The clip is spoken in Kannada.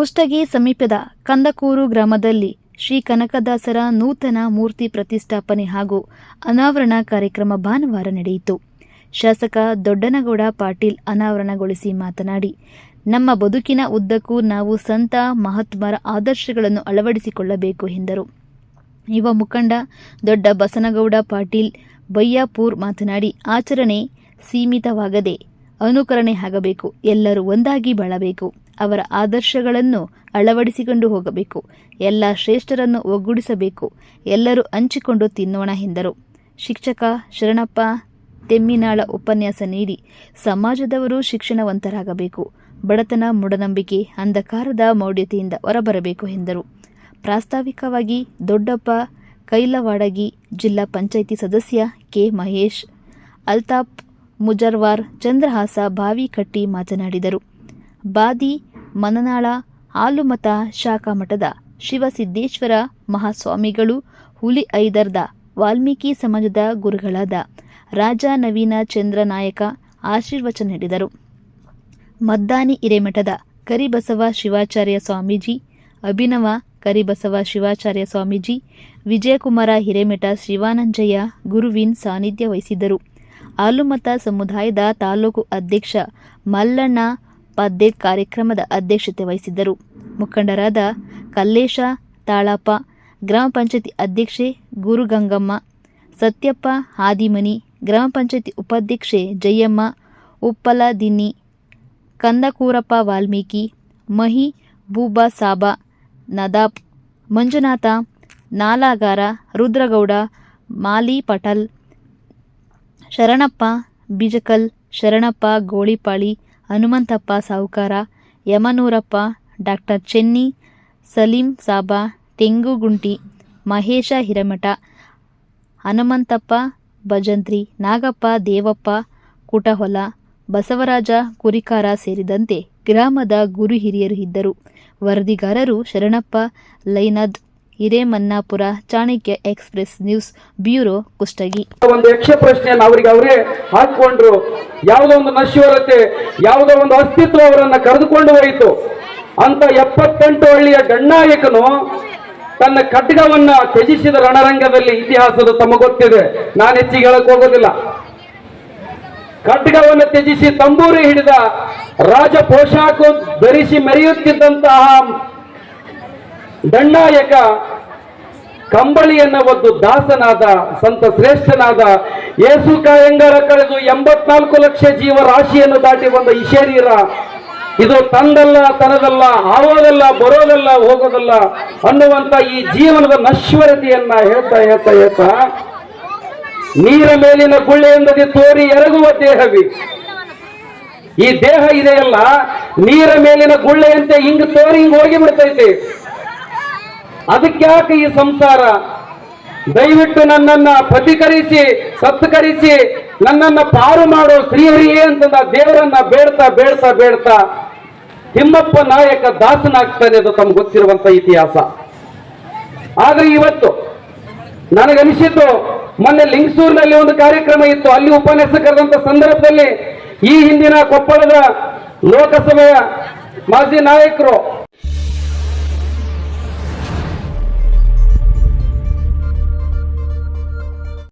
ಕುಷ್ಟಗಿ ಸಮೀಪದ ಕಂದಕೂರು ಗ್ರಾಮದಲ್ಲಿ ಶ್ರೀ ಕನಕದಾಸರ ನೂತನ ಮೂರ್ತಿ ಪ್ರತಿಷ್ಠಾಪನೆ ಹಾಗೂ ಅನಾವರಣ ಕಾರ್ಯಕ್ರಮ ಭಾನುವಾರ ನಡೆಯಿತು. ಶಾಸಕ ದೊಡ್ಡನಗೌಡ ಪಾಟೀಲ್ ಅನಾವರಣಗೊಳಿಸಿ ಮಾತನಾಡಿ, ನಮ್ಮ ಬದುಕಿನ ಉದ್ದಕ್ಕೂ ನಾವು ಸಂತ, ಮಹಾತ್ಮರ ಆದರ್ಶಗಳನ್ನು ಅಳವಡಿಸಿಕೊಳ್ಳಬೇಕು ಎಂದರು. ಯುವ ಮುಖಂಡ ದೊಡ್ಡ ಬಸನಗೌಡ ಪಾಟೀಲ್ ಬಯ್ಯಾಪೂರ್ ಮಾತನಾಡಿ, ಆಚರಣೆ ಸೀಮಿತವಾಗದೆ ಅನುಕರಣೆ ಆಗಬೇಕು, ಎಲ್ಲರೂ ಒಂದಾಗಿ ಬಾಳಬೇಕು. ಅವರ ಆದರ್ಶಗಳನ್ನು ಅಳವಡಿಸಿಕೊಂಡು ಹೋಗಬೇಕು. ಎಲ್ಲ ಶ್ರೇಷ್ಠರನ್ನು ಒಗ್ಗೂಡಿಸಬೇಕು. ಎಲ್ಲರೂ ಹಂಚಿಕೊಂಡು ತಿನ್ನೋಣ ಎಂದರು. ಶಿಕ್ಷಕ ಶರಣಪ್ಪ ತೆಮ್ಮಿನಾಳ ಉಪನ್ಯಾಸ ನೀಡಿ, ಸಮಾಜದವರು ಶಿಕ್ಷಣವಂತರಾಗಬೇಕು. ಬಡತನ ಮೂಢನಂಬಿಕೆ, ಅಂಧಕಾರದ ಮೌಢ್ಯತೆಯಿಂದ ಹೊರಬರಬೇಕು ಎಂದರು. ಪ್ರಾಸ್ತಾವಿಕವಾಗಿ ದೊಡ್ಡಪ್ಪ, ಕೈಲವಾಡಗಿ ಜಿಲ್ಲಾ ಪಂಚಾಯಿತಿ ಸದಸ್ಯ ಕೆ ಮಹೇಶ್, ಅಲ್ತಾಫ್ ಮುಜರ್ವಾರ್ ಚಂದ್ರಹಾಸ ಬಾವಿಕಟ್ಟಿ ಮಾತನಾಡಿದರು. ಬಾದಿ ಮನನಾಳ, ಆಲುಮತ ಶಾಖಾ ಮಠದ ಶಿವಸಿದ್ದೇಶ್ವರ ಮಹಾಸ್ವಾಮಿಗಳು, ಹುಲಿ ಐದರ್ದ ವಾಲ್ಮೀಕಿ ಸಮಾಜದ ಗುರುಗಳಾದ ರಾಜ ನವೀನ ಚಂದ್ರ ನಾಯಕ ಆಶೀರ್ವಚನ ನೀಡಿದರು. ಮದ್ದಾನಿ ಹಿರೇಮಠದ ಕರಿಬಸವ ಶಿವಾಚಾರ್ಯ ಸ್ವಾಮೀಜಿ, ಅಭಿನವ ಕರಿಬಸವ ಶಿವಾಚಾರ್ಯ ಸ್ವಾಮೀಜಿ, ವಿಜಯಕುಮಾರ ಹಿರೇಮಠ ಶಿವಾನಂಜಯ್ಯ ಗುರುವಿನ್ ಸಾನ್ನಿಧ್ಯ ವಹಿಸಿದ್ದರು. ಆಲುಮತ ಸಮುದಾಯದ ತಾಲೂಕು ಅಧ್ಯಕ್ಷ ಮಲ್ಲಣ್ಣ ಪದ್ದೆ ಕಾರ್ಯಕ್ರಮದ ಅಧ್ಯಕ್ಷತೆ ವಹಿಸಿದ್ದರು. ಮುಖಂಡರಾದ ಕಲ್ಲೇಶ ತಾಳಪ್ಪ, ಗ್ರಾಮ ಪಂಚಾಯತಿ ಅಧ್ಯಕ್ಷೆ ಗುರುಗಂಗಮ್ಮ, ಸತ್ಯಪ್ಪ ಹಾದಿಮನಿ, ಗ್ರಾಮ ಪಂಚಾಯತಿ ಉಪಾಧ್ಯಕ್ಷೆ ಜಯಮ್ಮ ಉಪ್ಪಲದಿನ್ನಿ ಕಂದಕೂರಪ್ಪ ವಾಲ್ಮೀಕಿ, ಮಹಿ ಬೂಬಾ ಸಾಬಾ ನದಾಬ್, ಮಂಜುನಾಥ, ನಾಲಾಗಾರ, ರುದ್ರಗೌಡ, ಮಾಲಿ ಪಟಲ್, ಶರಣಪ್ಪ, ಬಿಜಕಲ್, ಶರಣಪ್ಪ, ಗೋಳಿಪಾಳಿ ಹನುಮಂತಪ್ಪ ಸಾವುಕಾರ, ಯಮನೂರಪ್ಪ, ಡಾಕ್ಟರ್ ಚೆನ್ನಿ, ಸಲೀಂ ಸಾಬಾ ತೆಂಗುಗುಂಟಿ ಮಹೇಶ ಹಿರಮಠ, ಹನುಮಂತಪ್ಪ, ಭಜಂತ್ರಿ, ನಾಗಪ್ಪ, ದೇವಪ್ಪ, ಕುಟಹೊಲ, ಬಸವರಾಜ ಕುರಿಕಾರ ಸೇರಿದಂತೆ ಗ್ರಾಮದ ಗುರು ಹಿರಿಯರು ಇದ್ದರು. ವರದಿಗಾರರು Sharanappa, Lainad Hiremannapura, Chanakya express news, bureau Kushtagi. ಒಂದು ಯಕ್ಷ ಪ್ರಶ್ನೆಯನ್ನು ಅವರಿಗೆ ಅವರೇ ಹಾಕಿಕೊಂಡ್ರು. ಯಾವುದೋ ಒಂದು ನಶ್ವರತೆ, ಯಾವುದೋ ಒಂದು ಅಸ್ತಿತ್ವ ಅವರನ್ನ ಕರೆದುಕೊಂಡು ಹೋಯಿತು. ಅಂತ ಎಪ್ಪತ್ತೆಂಟು ಹಳ್ಳಿಯ ಗಣ್ಣಾಯಕನು ತನ್ನ ಖಡ್ಗವನ್ನ ತ್ಯಜಿಸಿದ ರಣರಂಗದಲ್ಲಿ ಇತಿಹಾಸದ ತಮಗೊತ್ತಿದೆ ಗೊತ್ತಿದೆ. ನಾನು ಹೆಚ್ಚಿಗೆ ಹೇಳಕ್ ಹೋಗೋದಿಲ್ಲ. ಖಡ್ಗವನ್ನು ತ್ಯಜಿಸಿ ತಂಬೂರಿ ಹಿಡಿದ ರಾಜ ಪೋಷಾಕು ಧರಿಸಿ ಮೆರೆಯುತ್ತಿದ್ದಂತಹ ದಂಡಾಯಕ ಕಂಬಳಿಯನ್ನ ಒದ್ದು ದಾಸನಾದ, ಸಂತ ಶ್ರೇಷ್ಠನಾದ ಯೇಸು ಕಾಯಂಗಾರ ಕಳೆದು ಎಂಬತ್ನಾಲ್ಕು ಲಕ್ಷ ಜೀವ ರಾಶಿಯನ್ನು ದಾಟಿ ಬಂದ ಈ ಶರೀರ, ಇದು ತಂದಲ್ಲ, ತನದಲ್ಲ ಆಗೋದಲ್ಲ ಬರೋದಲ್ಲ, ಹೋಗೋದಲ್ಲ ಅನ್ನುವಂತ ಈ ಜೀವನದ ನಶ್ವರತೆಯನ್ನ ಹೇಳ್ತಾ ಹೇಳ್ತಾ ಹೇಳ್ತಾ ನೀರ ಮೇಲಿನ ಗುಳ್ಳೆಯಿಂದದಿ ತೋರಿ ಎರಗುವ ದೇಹವಿ. ಈ ದೇಹ ಇದೆಯಲ್ಲ, ನೀರ ಮೇಲಿನ ಗುಳ್ಳೆಯಂತೆ ಹಿಂಗ್ ತೋರಿ ಹಿಂಗ್ ಹೋಗಿ ಬಿಡ್ತೈತಿ. ಅದಕ್ಯಾಕೆ ಈ ಸಂಸಾರ? ದಯವಿಟ್ಟು ನನ್ನನ್ನ ಪ್ರತಿಕರಿಸಿ, ಸತ್ಕರಿಸಿ, ನನ್ನನ್ನ ಪಾರು ಮಾಡೋ ಶ್ರೀಹರಿಯೇ ಅಂತಂದ ದೇವರನ್ನ ಬೇಡ್ತಾ ಬೇಡ್ತಾ ಬೇಡ್ತಾ ತಿಮ್ಮಪ್ಪ ನಾಯಕ ದಾಸನಾಗ್ತಾನೆ ಅದು ತಮ್ಗೆ ಗೊತ್ತಿರುವಂತ ಇತಿಹಾಸ. ಆದ್ರೆ ಇವತ್ತು ನನಗನಿಸಿದ್ದು ಮೊನ್ನೆ ಲಿಂಗಸೂರಿನಲ್ಲಿ ಒಂದು ಕಾರ್ಯಕ್ರಮ ಇತ್ತು. ಅಲ್ಲಿ ಉಪನ್ಯಾಸ ಕರೆದಂತ ಸಂದರ್ಭದಲ್ಲಿ ಈ ಹಿಂದಿನ ಕೊಪ್ಪಳದ ಲೋಕಸಭೆಯ ಮಾಜಿ ನಾಯಕರು